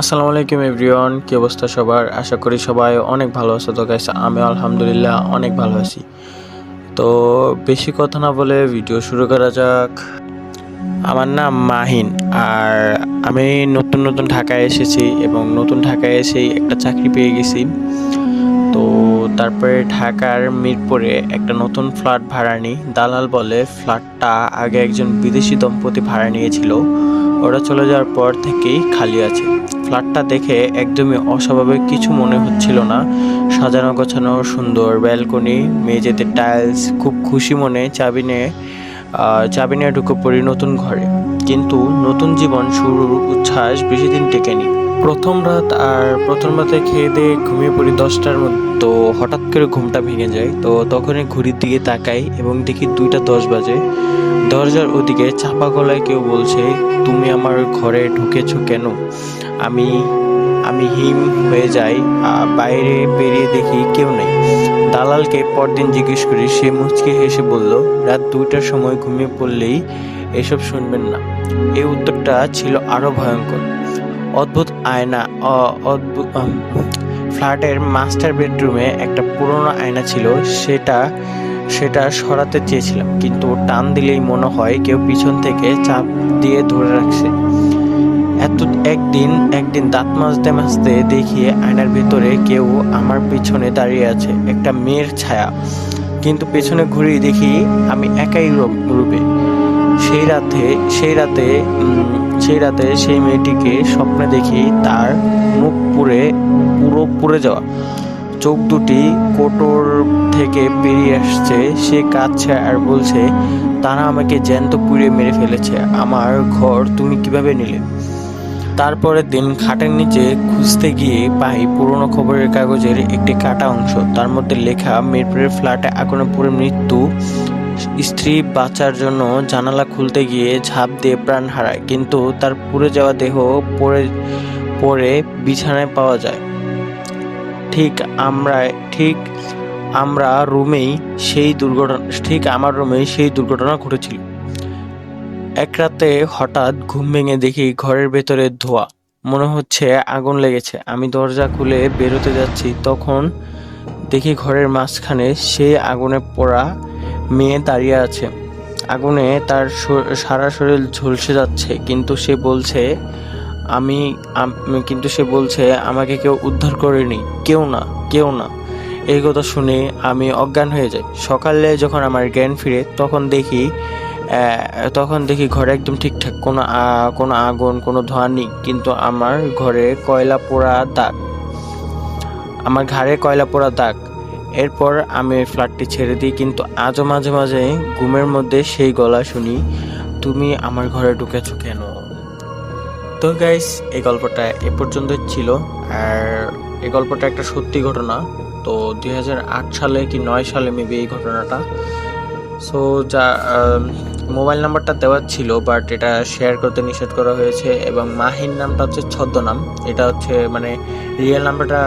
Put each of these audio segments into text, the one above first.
আসসালামু আলাইকুম এভরিওয়ান, কী অবস্থা সবার? আশা করি সবাই অনেক ভালো আছে। তো গাইস আমি আলহামদুলিল্লাহ অনেক ভালো আছি। তো বেশি কথা না বলে ভিডিও শুরু করা যাক। আমার নাম মাহিন, আর আমি নতুন নতুন ঢাকায় এসেছি এবং নতুন ঢাকায় এসেই একটা চাকরি পেয়ে গেছি। তো তারপরে ঢাকার মিরপুরে একটা নতুন ফ্ল্যাট ভাড়া নিই। দালাল বলে ফ্ল্যাটটা আগে একজন বিদেশি দম্পতি ভাড়া নিয়েছিল। ওরা চলে যাওয়ার পর থেকেই খালি আছে। ফ্ল্যাটটা দেখে একদমই অস্বাভাবিক কিছু মনে হচ্ছিল না। সাজানো গোছানো সুন্দর ব্যালকনি, মেঝেতে টাইলস, খুব খুশি মনে চাবি নিয়ে চাবি নিয়ে ঢুকে পড়ি নতুন ঘরে। কিন্তু নতুন জীবন শুরুর উচ্ছ্বাস বেশি দিন টেকেনি। প্রথম রাত আর প্রথম রাতে খেয়ে দিয়ে ঘুমিয়ে পড়ি দশটার মতো হঠাৎ করে ঘুমটা ভেঙে যায়। তো তখনই ঘড়ির দিকে তাকাই এবং দেখি দুইটা দশ বাজে। দরজার ওদিকে চাপা গলায় কেউ বলছে, তুমি আমার ঘরে ঢুকেছো কেন? আমি আমি হিম হয়ে যাই বাইরে বেরিয়ে দেখি কেউ নেই। দালালকে পরদিন জিজ্ঞেস করি, সে মুচকে হেসে বলল, রাত দুইটার সময় ঘুমিয়ে পড়লেই এসব শুনবেন না। এই উত্তরটা ছিল আরও ভয়ঙ্কর। অদ্ভুত আয়না অদ্ভুত ফ্ল্যাটের মাস্টার বেডরুমে একটা পুরনো আয়না ছিল, সেটা সেটা সরাতে চেয়েছিলাম, কিন্তু টান দিলেই মনে হয় কেউ পিছন থেকে চাপ দিয়ে ধরে রাখছে। এত একদিন একদিন দাঁত মাজতে মাজতে দেখি আয়নার ভেতরে কেউ আমার পিছনে দাঁড়িয়ে আছে, একটা মেয়ের ছায়া। কিন্তু পেছনে ঘুরে দেখি আমি একাই রূপ- সেই রাতে সেই রাতে সেই রাতে সেই মেয়েটিকে স্বপ্নে দেখি তার মুখ পুড়ে, পুরো পুড়ে যাওয়া। চোখ দুটি কোটর থেকে বেরিয়ে আসছে, সে কাঁদছে আর বলছে, তারা আমাকে জ্যান্ত পুড়িয়ে মেরে ফেলেছে। আমার ঘর তুমি কীভাবে নিলে? তারপরের দিন খাটের নিচে খুঁজতে গিয়ে পাই পুরনো খবরের কাগজের একটি কাটা অংশ। তার মধ্যে লেখা, মিরপুরের ফ্ল্যাটে আগুনে পুড়ে মৃত্যু। স্ত্রী বাঁচার জন্য জানালা খুলতে গিয়ে ঝাঁপ দিয়ে প্রাণ হারায়, কিন্তু তার পুড়ে যাওয়া দেহ পড়ে পড়ে বিছানায় পাওয়া যায়। ঠিক আমরা ঠিক আমরা রুমেই সেই দুর্ঘটনা, ঠিক আমার রুমেই সেই দুর্ঘটনা ঘটেছিল। এক রাতে হঠাৎ ঘুম ভেঙে দেখি ঘরের ভেতরে ধোয়া। মনে হচ্ছে আগুন লেগেছে। আমি দরজা খুলে বেরোতে যাচ্ছি। তখন দেখি ঘরের মাঝখানে সেই আগুনে পোড়া মেয়ে দাঁড়িয়ে আছে। আগুনে তার সারা শরীর ঝলসে যাচ্ছে, কিন্তু সে বলছে আমি, কিন্তু সে বলছে, আমাকে কেউ উদ্ধার করেনি। কেউ না কেউ না। এই কথা শুনে আমি অজ্ঞান হয়ে যাই। সকালে যখন আমার জ্ঞান ফিরে, তখন দেখি তখন দেখি ঘরে একদম ঠিকঠাক, কোনো কোনো আগুন, কোনো ধোঁয়া নেই। কিন্তু আমার ঘরে কয়লা পোড়া দাগ। আমার ঘাড়ে কয়লা পোড়া দাগ। এরপর আমি ফ্ল্যাটটি ছেড়ে দিই, কিন্তু আজও মাঝে মাঝে ঘুমের মধ্যে সেই গলা শুনি, তুমি আমার ঘরে ঢুকেছো কেন? তো গাইস এই গল্পটা এ পর্যন্তই ছিল। আর এই গল্পটা একটা সত্যি ঘটনা। তো দুই হাজার আট সালে কি নয় সালে মেবি এই ঘটনাটা। সো যা মোবাইল নাম্বারটা দেওয়া ছিল বাট এটা শেয়ার করতে নিষেধ করা হয়েছে এবং মাহিন নামটা হচ্ছে ছদ্মনাম। এটা হচ্ছে মানে রিয়েল নাম্বারটা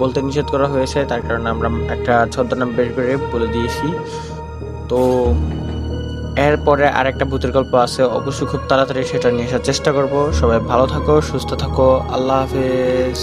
বলতে নিষেধ করা হয়েছে, তার কারণে আমরা একটা ছদ্মনাম বের করে বলে দিয়েছি। তো এরপরে আরেকটা ভূতের গল্প আছে, অবশ্যই খুব তাড়াতাড়ি সেটা নিয়ে আসার চেষ্টা করব। সবাই ভালো থাকো, সুস্থ থাকো, আল্লাহ হাফেজ।